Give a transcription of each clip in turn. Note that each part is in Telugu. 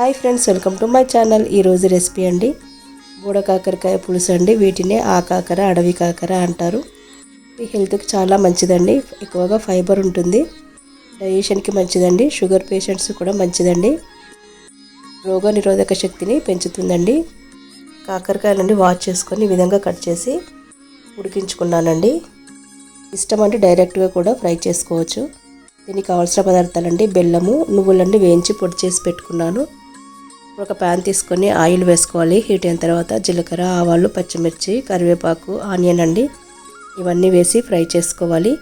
Hi friends welcome to my channel. ఈరోజు రెసిపీ అండి బూడ కాకరకాయ పులుసు అండి. వీటినే ఆ కాకర అడవి కాకర అంటారు. ఇది హెల్త్కి చాలా మంచిదండి. ఎక్కువగా ఫైబర్ ఉంటుంది. డైజెషన్కి మంచిదండి. షుగర్ పేషెంట్స్ కూడా మంచిదండి. రోగ నిరోధక శక్తిని పెంచుతుందండి. కాకరకాయలండి వాష్ చేసుకొని ఈ విధంగా కట్ చేసి ఉడికించుకున్నానండి. ఇష్టం అంటే డైరెక్ట్గా కూడా ఫ్రై చేసుకోవచ్చు. దీనికి కావాల్సిన పదార్థాలండి బెల్లము నువ్వులండి వేయించి పొడి చేసి పెట్టుకున్నాను. ఒక ప్యాన్ తీసుకొని ఆయిల్ వేసుకోవాలి. హీట్ అయిన తర్వాత జీలకర్ర ఆవాలు పచ్చిమిర్చి కరివేపాకు ఆనియన్ అండి. ఇవన్నీ వేసి ఫ్రై చేసుకోవాలి.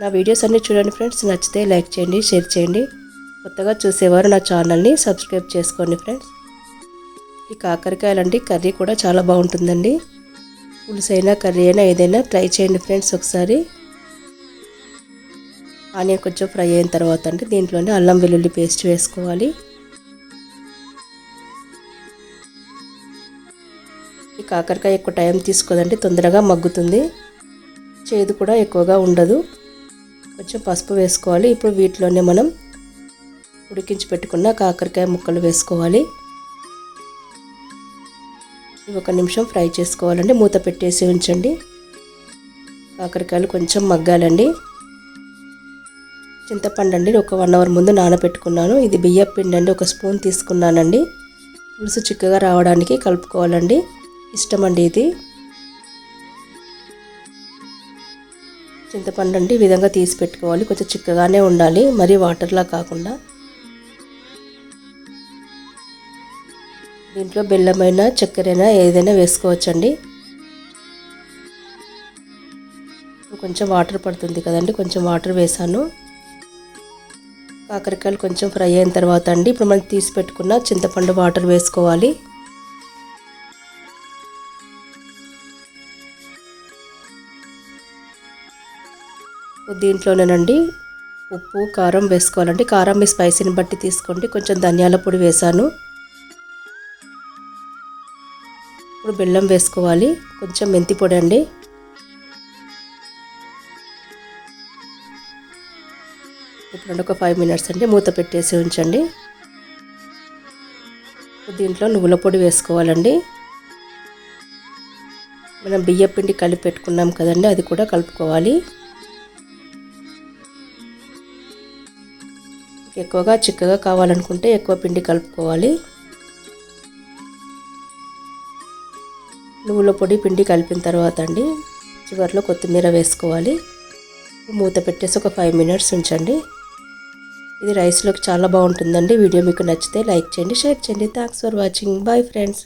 నా వీడియోస్ అన్నీ చూడండి ఫ్రెండ్స్. నచ్చితే లైక్ చేయండి షేర్ చేయండి. కొత్తగా చూసేవారు నా ఛానల్ని సబ్స్క్రైబ్ చేసుకోండి ఫ్రెండ్స్. ఈ కాకరకాయలండి కర్రీ కూడా చాలా బాగుంటుందండి. పులుసైనా కర్రీ అయినా ఏదైనా ట్రై చేయండి ఫ్రెండ్స్ ఒకసారి. ఆనియన్ కొంచెం ఫ్రై అయిన తర్వాత అండి దీంట్లోనే అల్లం వెల్లుల్లి పేస్ట్ వేసుకోవాలి. ఈ కాకరకాయ ఎక్కువ టైం తీసుకోదండి తొందరగా మగ్గుతుంది. చేదు కూడా ఎక్కువగా ఉండదు. కొంచెం పసుపు వేసుకోవాలి. ఇప్పుడు వీటిలోనే మనం ఉడికించి పెట్టుకున్న కాకరకాయ ముక్కలు వేసుకోవాలి. ఒక నిమిషం ఫ్రై చేసుకోవాలండి. మూత పెట్టేసి ఉంచండి. కాకరకాయలు కొంచెం మగ్గాలండి. చింతపండు అండి ఒక వన్ అవర్ ముందు నానబెట్టుకున్నాను. ఇది బియ్య పిండి అండి ఒక స్పూన్ తీసుకున్నానండి. పులుసు చిక్కగా రావడానికి కలుపుకోవాలండి. ఇష్టం అండి ఇది. చింతపండు అండి ఈ విధంగా తీసి పెట్టుకోవాలి. కొంచెం చిక్కగానే ఉండాలి. మరీ వాటర్లా కాకుండా. దీంట్లో బెల్లమైన చక్కెరైనా ఏదైనా వేసుకోవచ్చండి. కొంచెం వాటర్ పడుతుంది కదండి. కొంచెం వాటర్ వేసాను. కాకరకాయలు కొంచెం ఫ్రై అయిన తర్వాత అండి. ఇప్పుడు మనం తీసి పెట్టుకున్న చింతపండు వాటర్ వేసుకోవాలి. దీంట్లోనేనండి ఉప్పు కారం వేసుకోవాలండి. కారం మీ స్పైసీని బట్టి తీసుకోండి. కొంచెం ధనియాల పొడి వేసాను. ఇప్పుడు బెల్లం వేసుకోవాలి. కొంచెం మెంతి పొడి అండి. ఇప్పుడు ఒక ఫైవ్ మినిట్స్ అండి. మూత పెట్టేసి ఉంచండి. దీంట్లో నువ్వుల పొడి వేసుకోవాలండి. మనం బియ్య పిండి కలిపి పెట్టుకున్నాం కదండి అది కూడా కలుపుకోవాలి. ఎక్కువగా చిక్కగా కావాలనుకుంటే ఎక్కువ పిండి కలుపుకోవాలి. నువ్వుల పొడి పిండి కలిపిన తర్వాత అండి చివరిలో కొత్తిమీర వేసుకోవాలి. మూత పెట్టేసి ఒక ఫైవ్ మినిట్స్ ఉంచండి. ఇది రైస్లోకి చాలా బాగుంటుందండి. వీడియో మీకు నచ్చితే లైక్ చేయండి షేర్ చేయండి. Thanks for watching bye friends